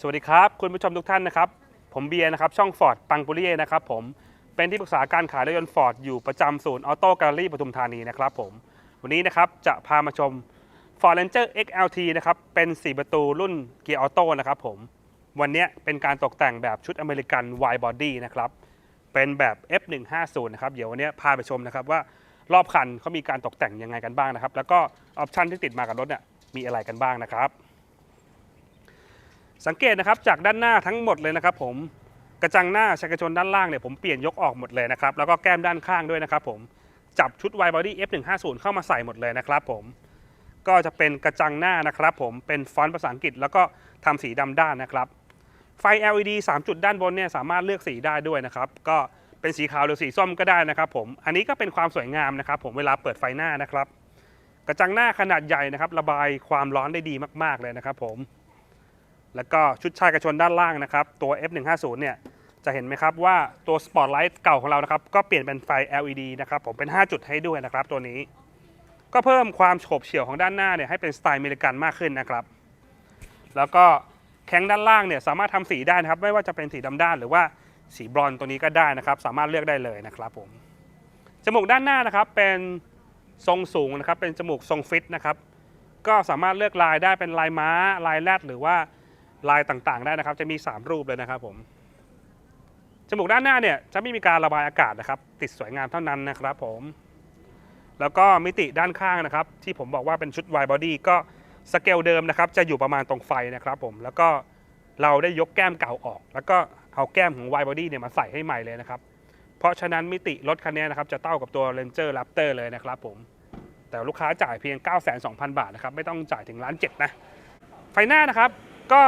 สวัสดีครับคุณผู้ชมทุกท่านนะครับ ผมเบียร์นะครับช่องฟอร์ดปังปุริเยนะครับผมเป็นที่ปรึกษาการขายรถยนต์ฟอร์ดอยู่ประจำศูนย์ออโต้แกลเลอรี่ปทุมธานีนะครับผมวันนี้นะครับจะพามาชม Ford Ranger XLT นะครับเป็น 4 ประตูรุ่นเกียร์ออโต้นะครับผมวันนี้เป็นการตกแต่งแบบชุดอเมริกัน wide body นะครับเป็นแบบ F150 นะครับเดี๋ยววันนี้พาไปชมนะครับว่ารอบคันเขามีการตกแต่งยังไงกันบ้างนะครับแล้วก็ออปชันที่ติดมากับรถเนี่ยมีอะไรกันบ้างนะครับ สังเกตนะครับจากด้านหน้าทั้งหมดเลยนะครับ ผมกระจังหน้าชักกระชนด้านล่างเนี่ยผมเปลี่ยนยกออกหมดเลยนะครับแล้วก็แก้มด้านข้างด้วยนะครับ ผมจับชุด wide body F150 เข้ามาใส่หมดเลยนะครับ ผมก็จะเป็นกระจังหน้านะครับ ผมเป็นฟอนต์ภาษาอังกฤษ แล้วก็ทำสีดำด้านนะครับ ไฟ LED 3 จุดด้านบนเนี่ยสามารถเลือกสีได้ด้วยนะครับ ก็เป็นสีขาวหรือสีส้มก็ได้นะครับ ผมอันนี้ก็เป็นความสวยงามนะครับ ผมเวลาเปิดไฟหน้านะครับ กระจังหน้าขนาดใหญ่นะครับ ระบายความร้อนได้ดีมาก ๆเลยนะครับ ผม แล้วก็ชุดชายกระชนด้านล่างนะครับ ตัว F150 เนี่ยจะเห็นไหมครับว่าตัวสปอตไลท์เก่าของเรานะครับ ก็เปลี่ยนเป็นไฟ LED นะครับ ผมเป็น 5 จุดให้ด้วยนะครับตัวนี้ ก็เพิ่มความโฉบเฉี่ยวของด้านหน้าเนี่ยให้เป็นสไตล์เมริกันมากขึ้นนะครับ แล้วก็แข้งด้านล่างเนี่ยสามารถทำสีได้นะครับ ไม่ว่าจะเป็นสีดำด้านหรือว่าสีบรอนตัวนี้ก็ได้นะครับ สามารถเลือกได้เลยนะครับผมจมูกด้านหน้านะครับเป็นทรงสูงนะครับ เป็นจมูกทรงฟิตนะครับ ก็สามารถเลือกลายได้เป็นลายม้าลายแรดหรือว่า ลายต่างๆ ได้นะครับ จะมี 3 รูปเลยนะครับผมจมูกด้านหน้าเนี่ยจะไม่มีการระบายอากาศนะครับ ติดสวยงามเท่านั้นนะครับผม แล้วก็มิติด้านข้างนะครับ ที่ผมบอกว่าเป็นชุด wide body ก็สเกลเดิมนะครับ จะอยู่ประมาณตรงไฟนะครับผมแล้วก็เราได้ยกแก้มเก่าออก แล้วก็เอาแก้มของ wide body เนี่ยมาใส่ให้ใหม่เลยนะครับ เพราะฉะนั้นมิติรถคันนี้นะครับจะเท่ากับตัว Ranger Raptor เลยนะครับผมแต่ลูกค้าจ่ายเพียง 9,200บาทนะครับไม่ต้องจ่ายถึงล้านเจ็ดนะไฟหน้านะครับ ก็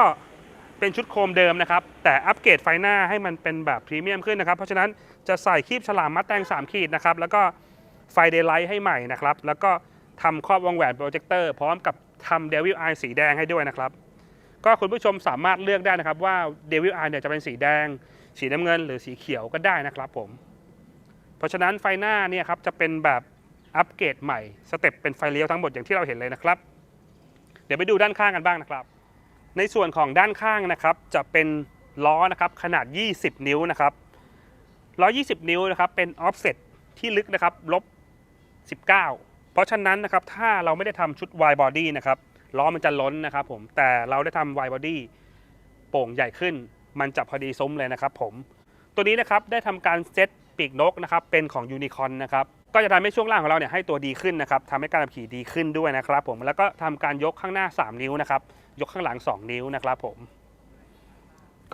เป็นชุดโครมเดิมนะครับ แต่อัปเกรดไฟหน้าให้มันเป็นแบบพรีเมียมขึ้นนะครับ เพราะฉะนั้นจะใส่คีบฉลามมัดแตง 3 ขีดนะครับ แล้วก็ไฟเดย์ไลท์ให้ใหม่นะครับ แล้วก็ทำครอบวงแหวนโปรเจคเตอร์พร้อมกับทำเดวิลไอสีแดงให้ด้วยนะครับ ก็คุณผู้ชมสามารถเลือกได้นะครับว่าเดวิลไอเนี่ยจะเป็นสีแดง สีน้ำเงิน หรือสีเขียวก็ได้นะครับผม เพราะฉะนั้นไฟหน้าเนี่ยครับจะเป็นแบบอัปเกรดใหม่สเต็ปเป็นไฟเลี้ยวทั้งหมดอย่างที่เราเห็นเลยนะครับ เดี๋ยวไปดูด้านข้างกันบ้างนะครับ ในส่วนของด้านข้างนะครับจะเป็นล้อนะครับขนาด 20 นิ้วนะครับล้อ20 นิ้วนะครับเป็นออฟเซ็ตที่ลึกนะครับลบ 19 เพราะฉะนั้นนะครับถ้าเราไม่ได้ทำชุด wide body นะครับล้อมันจะล้นนะครับผมแต่เราได้ทำ wide body โป่งใหญ่ขึ้น มันจะพอดีซุ้มเลยนะครับผมตัวนี้นะครับได้ทำการเซตปีกนกนะครับเป็นของยูนิคอนนะครับก็จะทำให้ช่วงล่างของเราเนี่ยให้ตัวดีขึ้นนะครับทำให้การขับขี่ดีขึ้นด้วยนะครับผมแล้วก็ทำการยกข้างหน้า 3 นิ้วนะครับ ยกข้างหลัง 2 นิ้วนะครับผม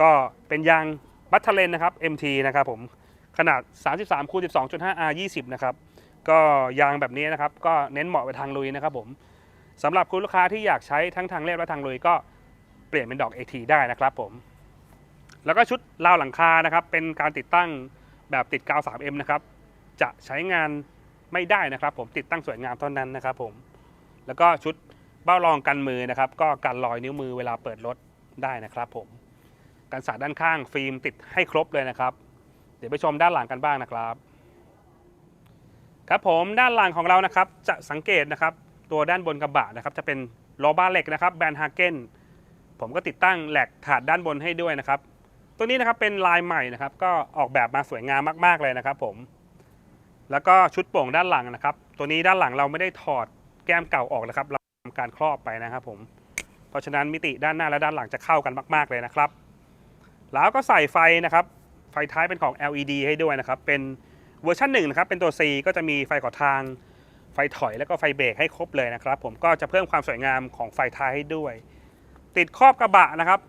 ก็เป็นยางบัตเทเลนนะครับ MT นะครับผมขนาด 33คูณ12.5 R 20นะครับก็ยางแบบนี้นะครับ ก็เน้นเหมาะไปทางลุยนะครับผมสำหรับคุณลูกค้าที่อยากใช้ทั้งทางเรียบและทางลุยก็เปลี่ยนเป็นดอก AT ได้นะครับผม แล้วก็ชุดราวหลังคานะครับ เป็นการติดตั้งแบบติดกาว 3M นะครับ จะใช้งานไม่ได้นะครับ ผมติดตั้งสวยงามเท่านั้นนะครับ ผม แล้วก็ชุด เบ้ารองกันมือนะครับ ก็กันรอยนิ้วมือเวลาเปิดรถได้นะครับ ผมกันสาดด้านข้างฟิล์มติดให้ครบเลยนะครับ เดี๋ยวไปชมด้านหลังกันบ้างนะครับ ครับผมด้านหลังของเรานะครับ จะสังเกตนะครับ ตัวด้านบนกระบะนะครับ จะเป็นโลบ้าเหล็กนะครับแบรนด์ฮาเกนผมก็ติดตั้งแหลกถาดด้านบนให้ด้วยนะครับ ตัวนี้นะครับเป็นลายใหม่นะครับ ก็ออกแบบมาสวยงามมาก ๆเลยนะครับ ผม แล้วก็ชุดโป่งด้านหลังนะครับ ตัวนี้ด้านหลังเราไม่ได้ถอดแก้มเก่าออกนะครับเรา การครอบไปนะครับผมเพราะฉะนั้นมิติด้านหน้าและด้านหลังจะเข้ากันมาก ๆเลยนะครับ แล้วก็ใส่ไฟนะครับ ไฟท้ายเป็นของ LED ให้ด้วยนะครับ เป็นเวอร์ชันหนึ่งนะครับ เป็นตัว C ก็จะมีไฟขอทาง ไฟถอยแล้วก็ไฟเบรกให้ครบเลยนะครับ ผมก็จะเพิ่มความสวยงามของไฟท้ายให้ด้วย ติดครอบกระบะนะครับ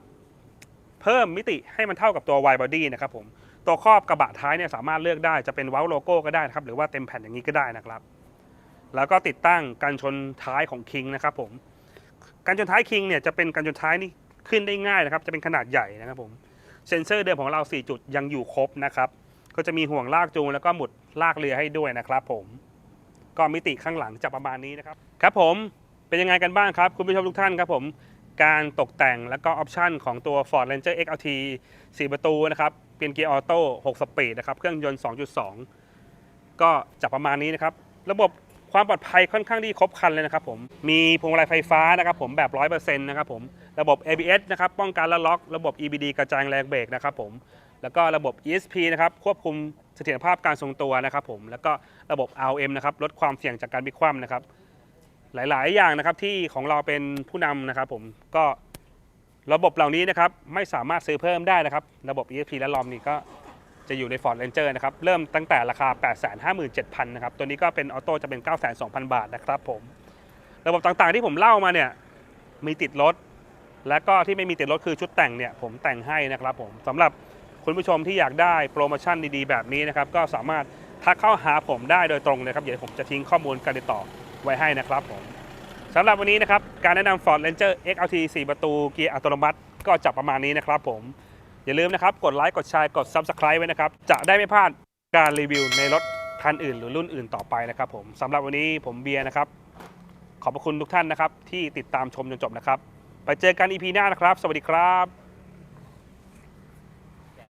เพิ่มมิติให้มันเท่ากับตัว wide body นะครับผมตัวครอบกระบะท้ายเนี่ยสามารถเลือกได้จะเป็นเว้าโลโก้ก็ได้นะครับหรือว่าเต็มแผ่นอย่างนี้ก็ได้นะครับ แล้วก็ติดตั้งกันชนท้ายของ King นะครับผมกันชนท้าย King เนี่ยจะเป็นกันชนท้ายนี่ขึ้นได้ง่ายนะครับ จะเป็นขนาดใหญ่นะครับผมเซ็นเซอร์เดิมของเรา 4 จุดยังอยู่ครบนะครับ ก็จะมีห่วงลากจูงแล้วก็หมุดลากเรือให้ด้วยนะครับผมก็มิติข้างหลังจะประมาณนี้นะครับ ครับผมเป็นยังไงกันบ้างครับ คุณผู้ชมทุกท่านครับผมการตกแต่งและก็ออปชันของตัว Ford Ranger XLT 4 ประตูนะครับเป็นเกียร์ออโต้6สปีดนะครับเครื่องยนต์ 2.2 ก็จะประมาณนี้นะครับ ระบบ ความปลอดภัยค่อนข้างที่ครบครันเลยนะครับผมมีพวงมาลัยไฟฟ้านะครับผมแบบ 100%นะครับผมระบบ ABS นะครับป้องกันและล็อก ระบบ EBD กระจายแรงเบรกนะครับผมแล้วก็ระบบ ESP นะครับควบคุมเสถียรภาพการทรงตัวนะครับผมแล้วก็ระบบ RM นะครับลดความเสี่ยงจากการพลิกคว่ำนะครับหลาย ๆ อย่างนะครับที่ของเราเป็นผู้นำนะครับผมก็ระบบเหล่านี้นะครับไม่สามารถซื้อเพิ่มได้นะครับ ระบบ ESP และลอมนี่ก็ จะอยู่ใน Ford Ranger นะครับ เริ่มตั้งแต่ราคา 857,000นะครับ ตัวนี้ก็เป็นออโต้จะเป็น9,200,000 บาทนะครับผม ระบบต่างๆที่ผมเล่ามาเนี่ย มีติดรถ และก็ที่ไม่มีติดรถคือชุดแต่งเนี่ย ผมแต่งให้นะครับผมสำหรับคุณผู้ชมที่อยากได้โปรโมชั่นดีๆ แบบนี้นะครับ ก็สามารถทักเข้าหาผมได้โดยตรงเลยครับ เดี๋ยวผมจะทิ้งข้อมูลการติดต่อไว้ให้นะครับผมสำหรับวันนี้นะครับ การแนะนำ Ford Ranger XLT 4 ประตูเกียร์อัตโนมัติ ก็จะประมาณนี้นะครับผม อย่าลืมนะครับกดไลค์กดแชร์กด Subscribe ไว้นะครับ จะได้ไม่พลาดการรีวิวในรถคันอื่น หรือรุ่นอื่นต่อไปนะครับผมสำหรับวันนี้ผมเบียร์นะครับ ขอบพระคุณทุกท่านนะครับ ที่ติดตามชมจนจบนะครับ ไปเจอกัน EP หน้านะครับ สวัสดีครับ